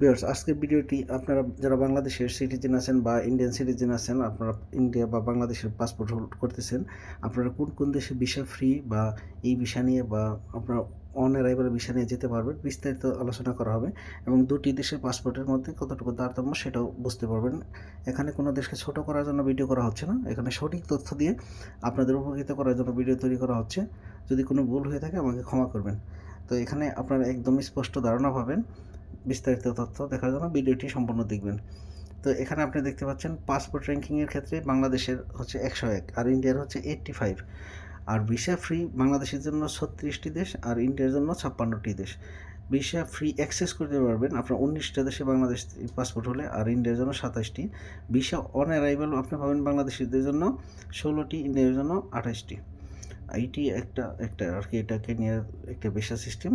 Viewers আজকের ভিডিওটি আপনারা যারা বাংলাদেশের সিটিজেন আছেন বা ইন্ডিয়ান সিটিজেন আছেন, আপনারা ইন্ডিয়া বা বাংলাদেশের পাসপোর্ট হোল্ড করতেছেন, আপনারা কোন কোন দেশে ভিসা ফ্রি বা এই ভিসা নিয়ে বা আপনারা অন অ্যারাইভাল ভিসা নিয়ে যেতে পারবেন, বিস্তারিত আলোচনা করা হবে এবং দুটি দেশের পাসপোর্টের মধ্যে কতটুকু তারতম্য সেটাও বুঝতে পারবেন। এখানে কোনো দেশকে ছোট করার জন্য ভিডিও করা হচ্ছে না, এখানে সঠিক তথ্য দিয়ে আপনাদের উপকৃত করার জন্য ভিডিও তৈরি করা হচ্ছে। যদি কোনো ভুল হয়ে থাকে আমাকে ক্ষমা করবেন। তো এখানে আপনারা একদম স্পষ্ট ধারণা পাবেন বিস্তারিত তথ্য দেখার জন্য ভিডিওটি সম্পূর্ণ দেখবেন। তো এখানে আপনি দেখতে পাচ্ছেন পাসপোর্ট র্যাঙ্কিংয়ের ক্ষেত্রে বাংলাদেশের হচ্ছে একশো এক আর ইন্ডিয়ার হচ্ছে এইট্টি ফাইভ আর ভিসা ফ্রি বাংলাদেশের জন্য ছত্রিশটি দেশ আর ইন্ডিয়ার জন্য ছাপ্পান্নটি দেশ। ভিসা ফ্রি অ্যাক্সেস করতে পারবেন আপনার উনিশটা দেশে বাংলাদেশ পাসপোর্ট হলে আর ইন্ডিয়ার জন্য সাতাশটি। ভিসা অন অ্যারাইভাল আপনি পাবেন বাংলাদেশিদের জন্য ষোলোটি, ইন্ডিয়ার জন্য আঠাশটি। এইটি একটা একটা আর কি এটাকে নিয়ে একটা ভিসা সিস্টেম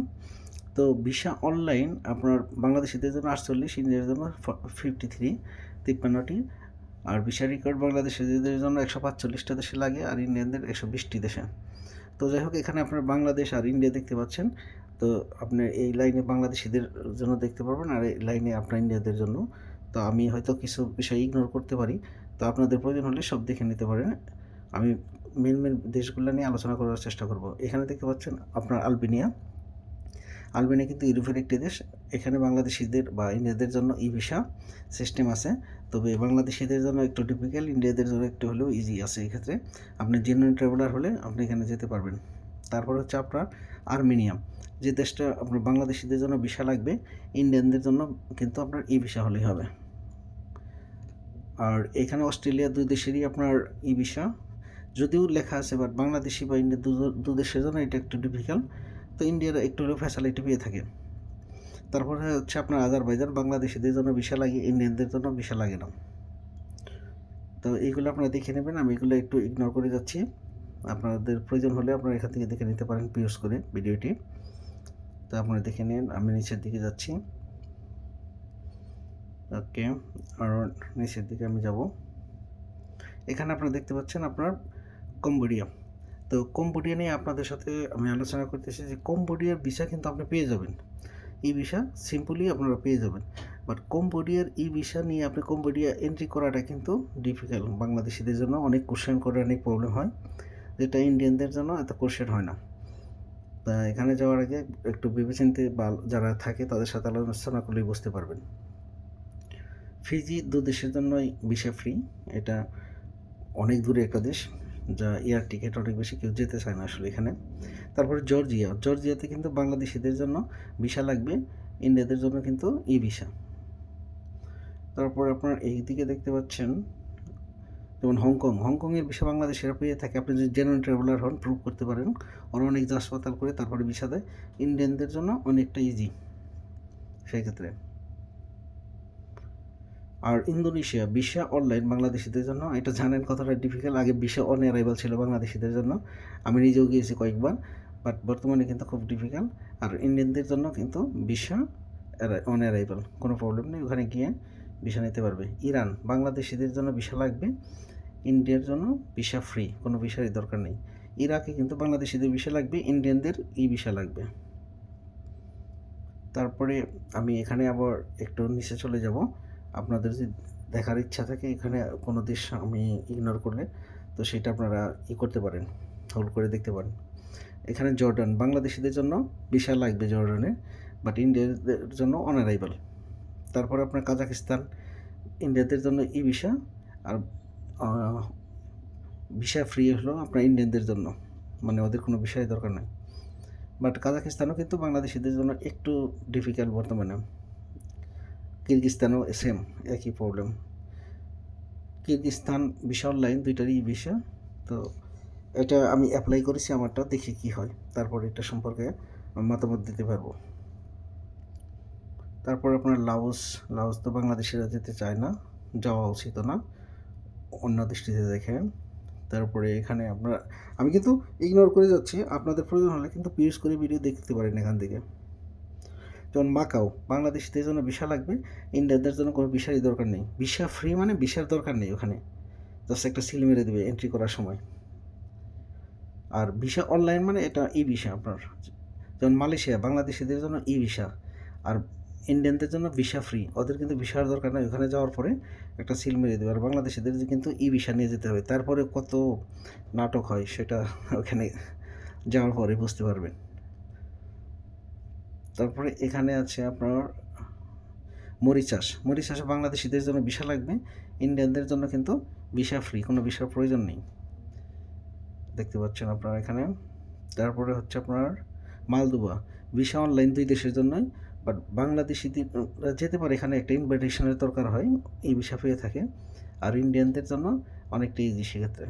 তো ভিসা অনলাইন আপনার বাংলাদেশিদের জন্য আটচল্লিশ, ইন্ডিয়ার জন্য ফিফটি থ্রি তিপ্পান্নটি। আর ভিসা রেকর্ড বাংলাদেশিদের জন্য একশো পাঁচচল্লিশটা দেশে লাগে আর ইন্ডিয়ানদের একশো বিশটি দেশে। তো যাই হোক, এখানে আপনার বাংলাদেশ আর ইন্ডিয়া দেখতে পাচ্ছেন। তো আপনি এই লাইনে বাংলাদেশিদের জন্য দেখতে পারবেন আর এই লাইনে আপনার ইন্ডিয়াদের জন্য। তো আমি হয়তো কিছু বিষয় ইগনোর করতে পারি। তো আপনাদের প্রয়োজন হলে সব দেখে নিতে পারেন। আমি মেন মেন দেশগুলো নিয়ে আলোচনা করার চেষ্টা করব। এখানে দেখতে পাচ্ছেন আপনার আলবেনিয়া। আলবেনিয়া কিন্তু ইউরোপের একটি দেশ। এখানে বাংলাদেশিদের বা ইন্ডিয়াদের জন্য ই ভিসা সিস্টেম আছে। তবে বাংলাদেশিদের জন্য একটু ডিফিকাল্ট ইন্ডিয়াদের জন্য একটু হলেও ইজি আছে এক্ষেত্রে। আপনি জেনুইন ট্রাভেলার হলে আপনি এখানে যেতে পারবেন। তারপর হচ্ছে আপনার আর্মেনিয়া যে দেশটা আপনার বাংলাদেশিদের জন্য ভিসা লাগবে, ইন্ডিয়ানদের জন্য কিন্তু আপনার ই ভিসা হলেই হবে। আর এখানে অস্ট্রেলিয়া দুই দেশেরই আপনার ই ভিসা। যদিও লেখা আছে বাট বাংলাদেশি বা ইন্ডিয়া দু দেশের জন্য এটা একটু ডিফিকাল্ট তো ইন্ডিয়ার একটু হলেও ফ্যাসিলিটি পেয়ে থাকে। তারপরে হচ্ছে আপনার আজারবাইজান বাংলাদেশিদের জন্য ভিসা লাগে ইন্ডিয়ানদের জন্য ভিসা লাগে না। তো এইগুলো আপনারা দেখে নেবেন, আমি এগুলো একটু ইগনোর করে যাচ্ছি। আপনাদের প্রয়োজন হলে আপনারা এখান থেকে দেখে নিতে পারেন পিউজ করে ভিডিওটি। তো আপনারা দেখে নিন, আমি নিচের দিকে যাচ্ছি। ওকে আর নিচের দিকে আমি যাব। এখানে আপনারা দেখতে পাচ্ছেন আপনার কম্বোডিয়া তো কম্বোডিয়া নিয়ে আপনাদের সাথে আমি আলোচনা করতেছি যে কম্বোডিয়ার ভিসা কিন্তু আপনি পেয়ে যাবেন। ই ভিসা সিম্পলি আপনারা পেয়ে যাবেন। বাট কম্বোডিয়ার ই ভিসা নিয়ে আপনি কম্বোডিয়া এন্ট্রি করাটা কিন্তু ডিফিকাল্ট বাংলাদেশিদের জন্য অনেক কোশ্চেন করে অনেক প্রবলেম হয়। যেটা ইন্ডিয়ানদের জন্য এত কোশ্চেন হয় না। তা এখানে যাওয়ার আগে একটু ভেবেচিন্তে বা যারা থাকে তাদের সাথে আলোচনা করলেই বুঝতে পারবেন। ফিজি দু দেশের জন্যই ভিসা ফ্রি এটা অনেক দূরে একটা দেশ। যা এয়ার টিকিট অনেক বেশি কেউ যেতে চায় না আসলে এখানে। তারপরে জর্জিয়া, জর্জিয়াতে কিন্তু বাংলাদেশিদের জন্য ভিসা লাগবে, ইন্ডিয়াদের জন্য কিন্তু ই ভিসা তারপর আপনার এই দিকে দেখতে পাচ্ছেন, যেমন হংকং। হংকংয়ের ভিসা বাংলাদেশের পেয়ে থাকে। আপনি যদি জেনুইন ট্রাভেলার হন প্রুভ করতে পারেন। ওরা অনেক হাসপাতাল করে তারপরে ভিসা দেয়। ইন্ডিয়ানদের জন্য অনেকটা ইজি সেই ক্ষেত্রে। আর ইন্দোনেশিয়া, ভিসা অনলাইন বাংলাদেশিদের জন্য। এটা জানেন কথাটা ডিফিকাল্ট আগে ভিসা অন অ্যারাইভাল ছিল বাংলাদেশিদের জন্য। আমি নিজেও গিয়েছি কয়েকবার বাট বর্তমানে কিন্তু খুব ডিফিকাল্ট আর ইন্ডিয়ানদের জন্য কিন্তু ভিসা অন অ্যারাইভাল কোনো প্রবলেম নেই। ওখানে গিয়ে ভিসা নিতে পারবে। ইরান, বাংলাদেশিদের জন্য ভিসা লাগবে। ইন্ডিয়ার জন্য ভিসা ফ্রি কোনো ভিসারই দরকার নেই। ইরাকে কিন্তু বাংলাদেশিদের ভিসা লাগবে ইন্ডিয়ানদের ই ভিসা লাগবে। তারপরে আমি এখানে আবার একটু নিচে চলে যাব। আপনাদের যদি দেখার ইচ্ছা থাকে, এখানে কোনো দেশ আমি ইগনোর করলে, তো সেটা আপনারা ই করতে পারেন হোল্ড করে দেখতে পারেন। এখানে জর্ডান, বাংলাদেশিদের জন্য বিশাল লাগবে জর্ডানে বাট ইন্ডিয়াদের জন্য অনারাইভাল তারপরে আপনার কাজাকিস্তান ইন্ডিয়াদের জন্য ই ভিসা আর ভিসা ফ্রি হলো আপনার ইন্ডিয়ানদের জন্য মানে ওদের কোনো বিষয় দরকার নেই। বাট কাজাকিস্তানও কিন্তু বাংলাদেশিদের জন্য একটু ডিফিকাল্ট বর্তমানে। কিরগিস্তানও সেম একই প্রবলেম কিরগিস্তান বিশাল লাইন দুইটারই ভিসা তো এটা আমি অ্যাপ্লাই করেছি আমারটা, দেখি কি হয়। তারপর এটা সম্পর্কে মতামত দিতে পারব। তারপর আপনার লাওস লাওস তো বাংলাদেশিরা যেতে চায় না, যাওয়া উচিত না। অন্য দৃষ্টিতে দেখে তারপরে এখানে আপনারা আমি কিন্তু ইগনোর করে যাচ্ছি। আপনাদের প্রয়োজন হলে কিন্তু পিউজ করে ভিডিও দেখতে পারেন এখান থেকে। যেমন মাকাও, বাংলাদেশিদের জন্য ভিসা লাগবে, ইন্ডিয়ানদের জন্য কোনো ভিসারই দরকার নেই। ভিসা ফ্রি মানে ভিসার দরকার নেই ওখানে। জাস্ট একটা সিল মেরে দেবে এন্ট্রি করার সময়। আর ভিসা অনলাইন মানে এটা ই ভিসা আপনার। যেমন মালয়েশিয়া, বাংলাদেশিদের জন্য ই ভিসা আর ইন্ডিয়ানদের জন্য ভিসা ফ্রি ওদের কিন্তু ভিসার দরকার নেই ওখানে যাওয়ার পরে একটা সিল মেরে দেবে। আর বাংলাদেশিদের কিন্তু ই ভিসা নিয়ে যেতে হবে। তারপরে কত নাটক হয় সেটা ওখানে যাওয়ার পরে বুঝতে পারবেন। তারপরে এখানে আছে আপনার মরিচাষ মরিচাষে বাংলাদেশিদের জন্য ভিসা লাগবে, ইন্ডিয়ানদের জন্য কিন্তু ভিসা ফ্রি কোনো ভিসার প্রয়োজন নেই। দেখতে পাচ্ছেন আপনারা এখানে। তারপরে হচ্ছে আপনার মালদুবা ভিসা অনলাইন দুই দেশের জন্যই বাট বাংলাদেশিদের যেতে পারে, এখানে একটা ইনভাইটেশনের দরকার হয়, এই ভিসা পেয়ে থাকে। আর ইন্ডিয়ানদের জন্য অনেকটা ইজি সেক্ষেত্রে।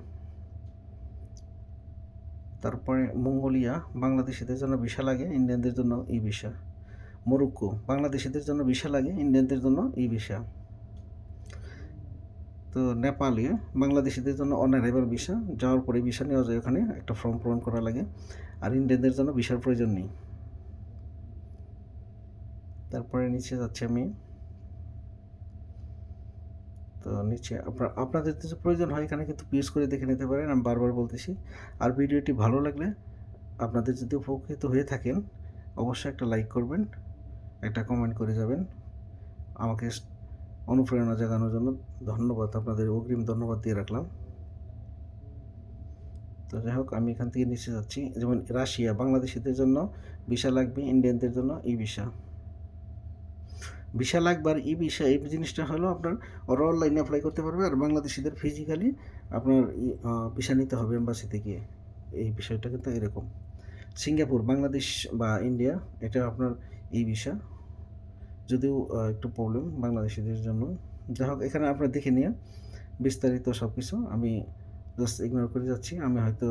তারপরে মঙ্গোলিয়া, বাংলাদেশিদের জন্য ভিসা লাগে, ইন্ডিয়ানদের জন্য ই ভিসা। মরক্কো, বাংলাদেশিদের জন্য ভিসা লাগে, ইন্ডিয়ানদের জন্য ই ভিসা। তো নেপালে বাংলাদেশিদের জন্য অনারাইভাল ভিসা, যাওয়ার পরে ভিসা নেওয়া যায় ওখানে, একটা ফর্ম পূরণ করা লাগে। আর ইন্ডিয়ানদের জন্য ভিসার প্রয়োজন নেই। তারপরে নিচে যাচ্ছে আমি। তো নিচে আপনার, আপনাদের যদি প্রয়োজন হয়, এখানে কিন্তু পিউজ করে দেখে নিতে পারেন, আমি বারবার বলতেছি। আর ভিডিওটি ভালো লাগলে আপনাদের যদি উপকৃত হয়ে থাকেন, অবশ্যই একটা লাইক করবেন, একটা কমেন্ট করে যাবেন। আমাকে অনুপ্রেরণা জাগানোর জন্য ধন্যবাদ, আপনাদের অগ্রিম ধন্যবাদ দিয়ে রাখলাম। তো যাই হোক, আমি এখান থেকে নিচে যাচ্ছি। যেমন রাশিয়া, বাংলাদেশিদের জন্য, ভিসা লাগবে ইন্ডিয়ানদের জন্য ই ভিসা। ভিসা লাগবে আর ই ভিসা এই জিনিসটা হলো আপনার ওরা অনলাইনে অ্যাপ্লাই করতে পারবে আর বাংলাদেশিদের ফিজিক্যালি আপনার ভিসা নিতে হবে এম্বাসিতে গিয়ে। এই বিষয়টা কিন্তু এরকম। সিঙ্গাপুর, বাংলাদেশ বা ইন্ডিয়া এটা আপনার ই ভিসা যদিও একটু প্রবলেম বাংলাদেশিদের জন্য। যাই হোক, এখানে আপনারা দেখে নিয়ে বিস্তারিত সব কিছু আমি জাস্ট ইগনোর করে যাচ্ছি। আমি হয়তো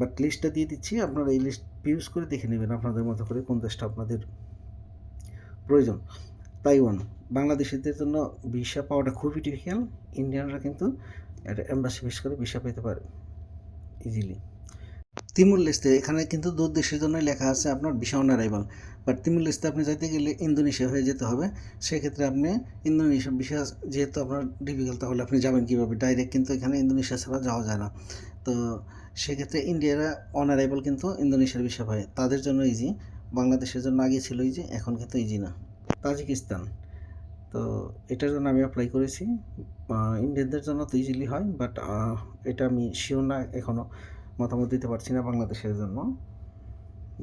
বাট লিস্টটা দিয়ে দিচ্ছি। আপনারা এই লিস্ট ইউজ করে দেখে নেবেন আপনাদের মতো করে কোন দেশটা আপনাদের প্রয়োজন। তাইওয়ান বাংলাদেশিদের জন্য ভিসা পাওয়াটা খুবই ডিফিকাল্ট ইন্ডিয়ানরা কিন্তু একটা এম্বাসি ফিস করে ভিসা পেতে পারে ইজিলি তিমুর লিস্টে এখানে কিন্তু দু দেশের জন্য লেখা আছে আপনার visa on arrival but Timor লিস্টে আপনি যাইতে গেলে ইন্দোনেশিয়া হয়ে যেতে হবে। সেক্ষেত্রে আপনি ইন্দোনেশিয়া ভিসা যেহেতু আপনার ডিফিকাল্ট তাহলে আপনি যাবেন কীভাবে? ডাইরেক্ট কিন্তু এখানে ইন্দোনেশিয়া ছাড়া যাওয়া যায় না। তো সেক্ষেত্রে ইন্ডিয়ারা অন অ্যারাইভাল কিন্তু ইন্দোনেশিয়ার ভিসা পায়। তাদের জন্য ইজি বাংলাদেশের জন্য আগে ছিল ইজি এখন কিন্তু ইজি না। তাজিকিস্তান। তো এটার জন্য আমি অ্যাপ্লাই করেছি। ইন্ডিয়ানদের জন্য তো ইজিলি হয় বাট এটা আমি শিওর না এখনও মতামত দিতে পারছি না বাংলাদেশের জন্য।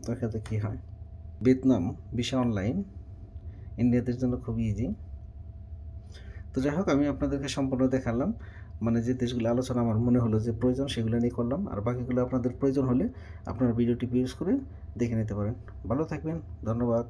দেখা যাক কী হয়? ভিয়েতনাম ভিসা অনলাইন ইন্ডিয়াদের জন্য খুবই ইজি তো যাই হোক, আমি আপনাদেরকে সম্পূর্ণ দেখালাম। মানে যে দেশগুলো আলোচনা, আমার মনে হলো যে প্রয়োজন, সেগুলো নিয়ে করলাম। আর বাকিগুলো আপনাদের প্রয়োজন হলে আপনারা ভিডিওটি ইউজ করে দেখে নিতে পারেন। ভালো থাকবেন, ধন্যবাদ।